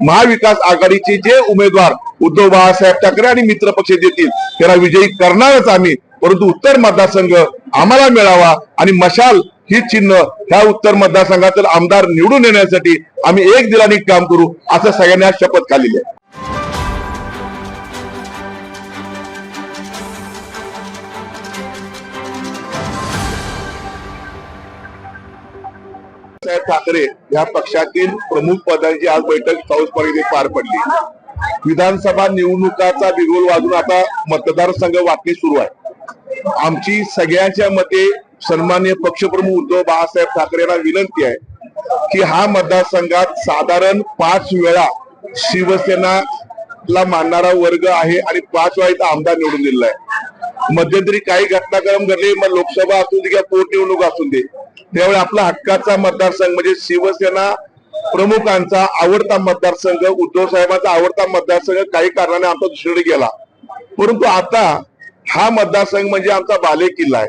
महाविकास आघाडीचे जे उमेदवार उद्धव बाळासाहेब ठाकरे आणि मित्र पक्ष देतील त्याला विजयी करणारच आम्ही. परंतु उत्तर मतदारसंघ आम्हाला मिळावा आणि मशाल ही चिन्ह ह्या उत्तर मतदारसंघातील आमदार निवडून येण्यासाठी आम्ही एक दिलाने काम करू असं सगळ्यांनी आज शपथ खाल्लेली आहे. ठाकरे या पक्षातील प्रमुख पदांची आज बैठक साऊथ पार पडली. विधानसभा निवडणुकाचा बिगोल वाजून आता मतदारसंघ वाटणी सुरू आहे. आमची सगळ्यांच्या मते सन्मान्य पक्षप्रमुख उद्धव बाळासाहेब ठाकरे यांना विनंती आहे की हा मतदारसंघात साधारण पाच वेळा शिवसेना ला मानणारा वर्ग आहे आणि पाच वेळा इथं आमदार निवडून दिलेला आहे. मध्यंतरी काही घटनाक्रम घडले मग लोकसभा असू दे किंवा पोटनिवडणूक असू दे त्यावेळी आपला हक्काचा मतदारसंघ म्हणजे शिवसेना प्रमुखांचा आवडता मतदारसंघ उद्धव साहेबांचा आवडता मतदारसंघ काही कारणाने आमचा दुसरीकडे गेला. परंतु आता हा मतदारसंघ म्हणजे आमचा बाले किल्ला आहे.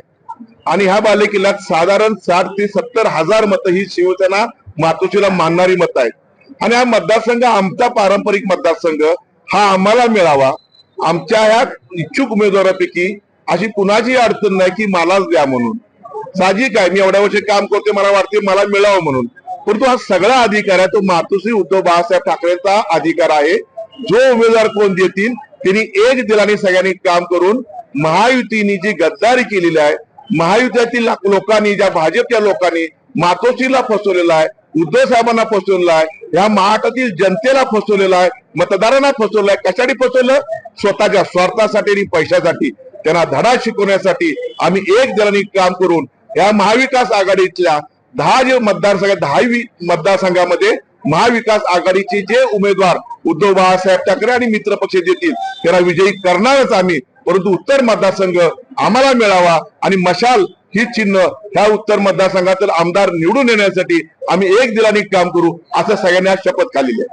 आणि ह्या बाले किल्ल्यात साधारण साठ ते सत्तर हजार मतं ही शिवसेना मातोश्रीला मानणारी मतं आहेत. आणि हा मतदारसंघ आमचा पारंपरिक मतदारसंघ हा आम्हाला मिळावा. आमच्या ह्या इच्छुक उमेदवारापैकी अशी कुणाची अडचण नाही की मलाच द्या म्हणून. साहजिक आहे मी एवढ्या वर्षी काम करते मला वाटते मला मिळावं म्हणून. परंतु हा सगळा अधिकार आहे तो मातोश्री उद्धव बाळासाहेब ठाकरेंचा अधिकार आहे. जो उमेदवार कोण देतील त्यांनी एक दिलाने सगळ्यांनी काम करून महायुतीने जी गद्दारी केलेली आहे महायुतीतील लोकांनी ज्या भाजपच्या लोकांनी मातोश्रीला फसवलेला आहे उद्धव साहेबांना फसवलेला आहे या महाराष्ट्रातील जनतेला फसवलेला आहे मतदारांना फसवलं आहे कशासाठी फसवलं? स्वतःच्या स्वार्थासाठी आणि पैशासाठी. त्यांना धडा शिकवण्यासाठी आम्ही एक जणांनी काम करून या महाविकास आघाडीच्या दहा जे मतदारसंघ दहावी मतदारसंघामध्ये महाविकास आघाडीचे जे उमेदवार उद्धव बाळासाहेब ठाकरे आणि मित्र पक्ष देतील त्यांना विजयी करणारच आम्ही. परंतु उत्तर मतदारसंघ आम्हाला मिळावा आणि मशाल ही चिन्ह ह्या उत्तर मतदारसंघातील आमदार निवडून येण्यासाठी आम्ही एक दिलाने काम करू असं सगळ्यांनी आज शपथ खाल्लेली आहे.